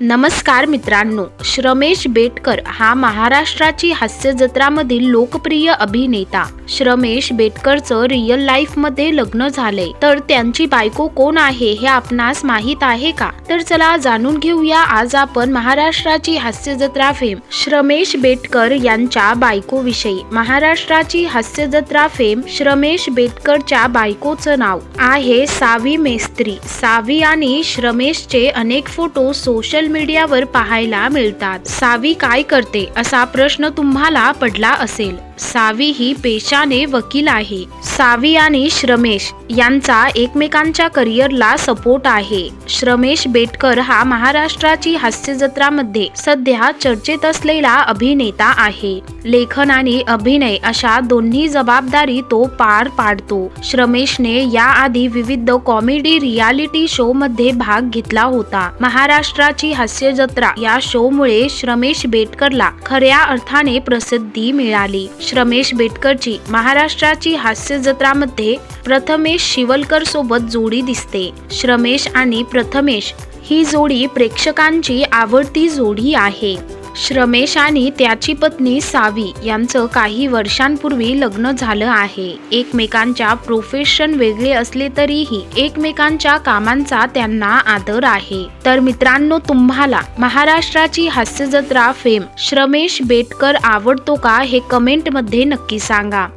नमस्कार मित्रांनो श्रमेश बेटकर हा महाराष्ट्राची हास्य जत्रामधील लोकप्रिय अभिनेता. श्रमेश बेटकरचं रिअल लाईफमध्ये लग्न झालंय तर त्यांची बायको कोण आहे हे आपणास माहीत आहे का? तर चला जाणून घेऊया आज आपण महाराष्ट्राची हास्य जत्रा फेम श्रमेश बेटकर यांच्या बायको विषयी महाराष्ट्राची हास्य जत्रा फेम श्रमेश बेटकरच्या बायकोचं नाव आहे सावी मेस्त्री. सावी आणि श्रमेशचे अनेक फोटो सोशल मीडियावर पाहायला मिळतात. सावी काय करते असा प्रश्न तुम्हाला पडला असेल. सावी ही पेशाने वकील आहे. सावी आणि श्रमेश यांचा एकमेकांच्या करिअरला सपोर्ट आहे. श्रमेश बेटकर हा महाराष्ट्राची हास्य जत्रामध्ये सध्या चर्चेत असलेला अभिनेता आहे. लेखन आणि अभिनय अशा दोन्ही जबाबदारी तो पार पाडतो. श्रमेशने याआधी विविध कॉमेडी रियालिटी शो मध्ये भाग घेतला होता. महाराष्ट्राची हास्य जत्रा या शो मुळे श्रमेश बेटकरला खऱ्या अर्थाने प्रसिद्धी मिळाली. श्रमेश बेटकरची महाराष्ट्राची हास्य जत्रामध्ये प्रथमेश शिवलकर सोबत जोडी दिसते. श्रमेश आणि प्रथमेश ही जोडी प्रेक्षकांची आवडती जोडी आहे. श्रमेश आणि त्याची पत्नी सावी यांचं काही वर्षांपूर्वी लग्न झालं आहे. एकमेकांच्या प्रोफेशन वेगळे असले तरीही एकमेकांच्या कामांचा त्यांना आदर आहे. तर मित्रांनो तुम्हाला महाराष्ट्राची हास्य जत्रा फेम श्रमेश बेटकर आवडतो का हे कमेंटमध्ये नक्की सांगा.